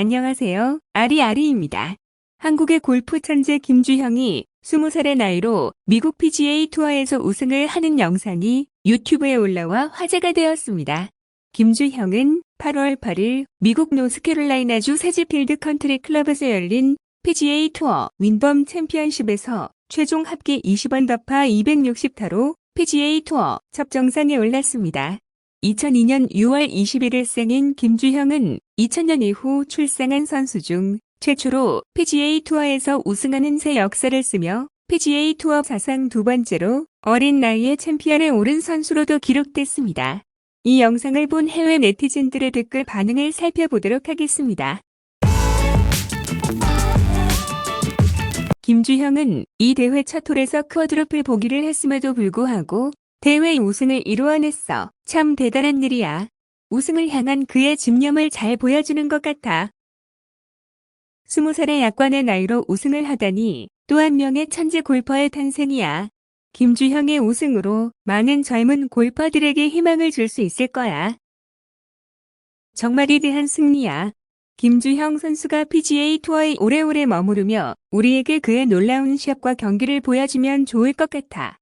안녕하세요. 아리아리입니다. 한국의 골프 천재 김주형이 20살의 나이로 미국 PGA 투어에서 우승을 하는 영상이 유튜브에 올라와 화제가 되었습니다. 김주형은 8월 8일 미국 노스캐롤라이나주 세지필드 컨트리 클럽에서 열린 PGA 투어 윈범 챔피언십에서 최종 합계 20언더파 260타로 PGA 투어 첫 정상에 올랐습니다. 2002년 6월 21일 생인 김주형은 2000년 이후 출생한 선수 중 최초로 PGA 투어에서 우승하는 새 역사를 쓰며 PGA 투어 사상 두 번째로 어린 나이에 챔피언에 오른 선수로도 기록됐습니다. 이 영상을 본 해외 네티즌들의 댓글 반응을 살펴보도록 하겠습니다. 김주형은 이 대회 첫 홀에서 쿼드로플 보기를 했음에도 불구하고 대회 우승을 이루어냈어. 참 대단한 일이야. 우승을 향한 그의 집념을 잘 보여주는 것 같아. 20살의 약관의 나이로 우승을 하다니 또 한 명의 천재 골퍼의 탄생이야. 김주형의 우승으로 많은 젊은 골퍼들에게 희망을 줄 수 있을 거야. 정말 위대한 승리야. 김주형 선수가 PGA 투어에 오래오래 머무르며 우리에게 그의 놀라운 샷과 경기를 보여주면 좋을 것 같아.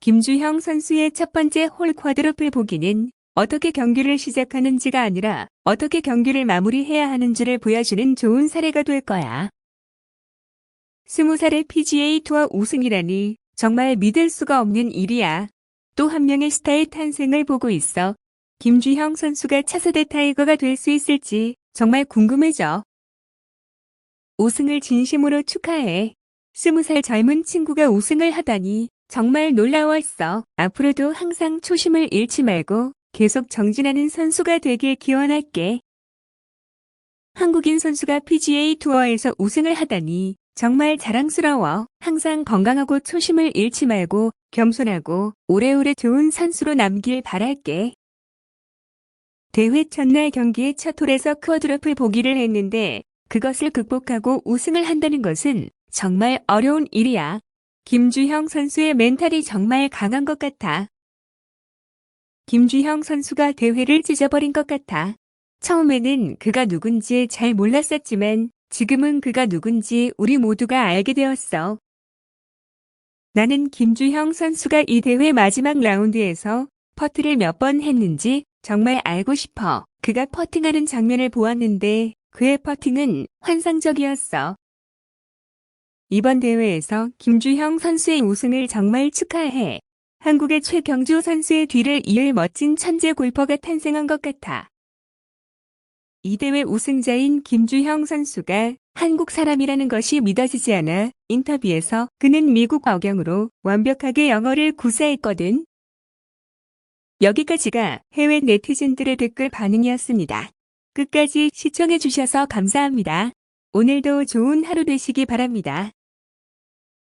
김주형 선수의 첫 번째 홀 쿼드로플 보기는 어떻게 경기를 시작하는지가 아니라 어떻게 경기를 마무리해야 하는지를 보여주는 좋은 사례가 될 거야. 20살의 PGA 투어 우승이라니 정말 믿을 수가 없는 일이야. 또 한 명의 스타의 탄생을 보고 있어. 김주형 선수가 차세대 타이거가 될 수 있을지 정말 궁금해져. 우승을 진심으로 축하해. 20살 젊은 친구가 우승을 하다니 정말 놀라웠어. 앞으로도 항상 초심을 잃지 말고 계속 정진하는 선수가 되길 기원할게. 한국인 선수가 PGA 투어에서 우승을 하다니 정말 자랑스러워. 항상 건강하고 초심을 잃지 말고 겸손하고 오래오래 좋은 선수로 남길 바랄게. 대회 첫날 경기의 첫 홀에서 쿼드러플 보기를 했는데 그것을 극복하고 우승을 한다는 것은 정말 어려운 일이야. 김주형 선수의 멘탈이 정말 강한 것 같아. 김주형 선수가 대회를 찢어버린 것 같아. 처음에는 그가 누군지 잘 몰랐었지만 지금은 그가 누군지 우리 모두가 알게 되었어. 나는 김주형 선수가 이 대회 마지막 라운드에서 퍼트를 몇 번 했는지 정말 알고 싶어. 그가 퍼팅하는 장면을 보았는데 그의 퍼팅은 환상적이었어. 이번 대회에서 김주형 선수의 우승을 정말 축하해. 한국의 최경주 선수의 뒤를 이을 멋진 천재 골퍼가 탄생한 것 같아. 이 대회 우승자인 김주형 선수가 한국 사람이라는 것이 믿어지지 않아 인터뷰에서 그는 미국 어경으로 완벽하게 영어를 구사했거든. 여기까지가 해외 네티즌들의 댓글 반응이었습니다. 끝까지 시청해주셔서 감사합니다. 오늘도 좋은 하루 되시기 바랍니다.